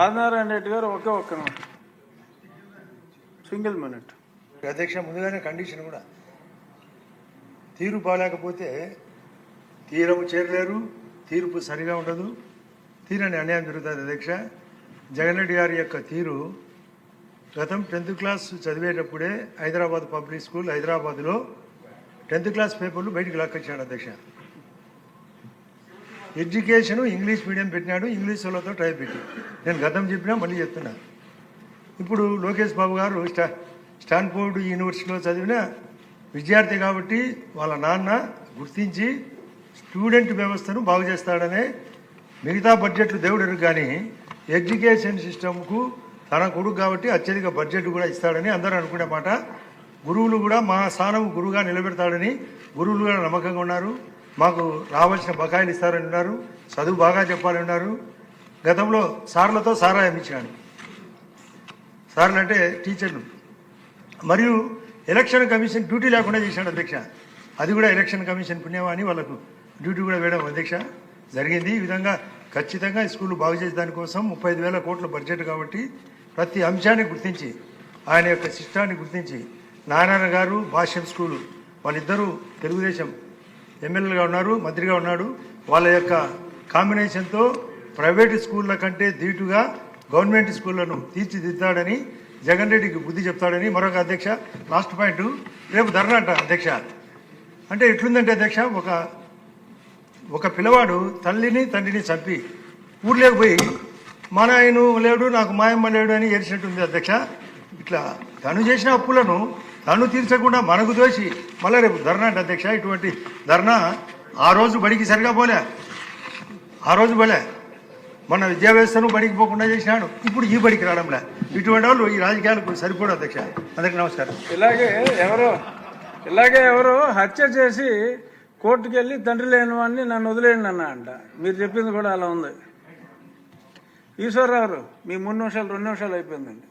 ఆదినారాయణ రెడ్డి గారు ఒకే ఒక్క నిమిషం. Single minute. అధ్యక్ష ముందుగానే కండిషన్ కూడా. తీరు బాగాలేకపోతే తీరము చేరలేరు తీర్పు సరిగా ఉండదు. తీరని అన్యాయం జరుగుతుంది అధ్యక్ష. జగన్ రెడ్డి గారి యొక్క తీరు గతం టెన్త్ క్లాస్ చదివేటప్పుడే హైదరాబాద్ పబ్లిక్ స్కూల్ హైదరాబాద్లో టెన్త్ క్లాస్ పేపర్లు బయటికి లాక్కొచ్చాడు అధ్యక్ష. ఎడ్యుకేషన్ ఇంగ్లీష్ మీడియం పెట్టినాడు ఇంగ్లీష్ వాళ్ళతో ట్రై పెట్టి. నేను గతం చెప్పినా మళ్ళీ చెప్తున్నా. ఇప్పుడు లోకేష్ బాబు గారు స్టా స్టాన్ఫోర్డ్ యూనివర్సిటీలో చదివిన విద్యార్థి కాబట్టి వాళ్ళ నాన్న గుర్తించి స్టూడెంట్ వ్యవస్థను బాగు చేస్తాడనే మిగతా బడ్జెట్లు దేవుడు కానీ ఎడ్యుకేషన్ సిస్టమ్కు తన కొడుకు కాబట్టి అత్యధిక బడ్జెట్ కూడా ఇస్తాడని అందరూ అనుకునే మాట. గురువులు కూడా మా స్థానం గురువుగా నిలబెడతాడని గురువులు కూడా నమ్మకంగా ఉన్నారు. మాకు రావాల్సిన బకాయిలు ఇస్తారని ఉన్నారు చదువు బాగా చెప్పాలని ఉన్నారు. గతంలో సార్లతో సారాయం ఇచ్చాను. సార్లు అంటే టీచర్లు. మరియు ఎలక్షన్ కమిషన్ డ్యూటీ లేకుండా చేశాడు అధ్యక్ష. అది కూడా ఎలక్షన్ కమిషన్ పుణ్యమని వాళ్ళకు డ్యూటీ కూడా వేయడం అధ్యక్ష. జరిగింది. ఈ విధంగా ఖచ్చితంగా స్కూళ్ళు స్కూల్ బాగు చేసే దానికోసం ముప్పై ఐదు వేల కోట్ల బడ్జెట్ కాబట్టి ప్రతి అంశాన్ని గుర్తించి ఆయన యొక్క శిష్టాన్ని గుర్తించి నారాయణ గారు భాష్యం స్కూలు వాళ్ళిద్దరూ తెలుగుదేశం ఎమ్మెల్యేగా ఉన్నారు మంత్రిగా ఉన్నాడు. వాళ్ళ యొక్క కాంబినేషన్తో ప్రైవేటు స్కూళ్ళ కంటే ధీటుగా గవర్నమెంట్ స్కూళ్ళను తీర్చిదిద్దాడని జగన్ రెడ్డికి బుద్ధి చెప్తాడని మరొక అధ్యక్ష లాస్ట్ పాయింట్ రేపు ధర్నా అంట అధ్యక్ష. అంటే ఎట్లుందంటే అధ్యక్ష ఒక ఒక పిల్లవాడు తల్లిని తండ్రిని చంపి ఊర్లోకి పోయి మా నాయను లేడు నాకు మాయమ్మ లేడు అని ఏడ్చినట్టుంది అధ్యక్ష. ఇట్లా తను చేసిన అప్పులను తను తీర్చకుండా మనకు దోషి మళ్ళీ రేపు ధర్నా అంటే అధ్యక్ష ఇటువంటి ధర్నా ఆ రోజు బడికి సరిగా పోలే. ఆ రోజు పోలే. మన విద్యా వ్యవస్థను బడికి పోకుండా చేసినాడు. ఇప్పుడు ఈ బడికి రావడంలే. ఇటువంటి వాళ్ళు ఈ రాజకీయాలకు సరిపోడు అధ్యక్ష. అందరికీ నమస్కారం. ఇలాగే ఎవరో ఇలాగే ఎవరో హత్య చేసి కోర్టుకు వెళ్ళి తండ్రి లేని వాడిని నన్ను వదిలేయండి అన్న అంట. మీరు చెప్పింది కూడా అలా ఉంది. ఈశ్వరరావు మీ మూడు నిమిషాలు రెండు నిమిషాలు అయిపోయిందండి.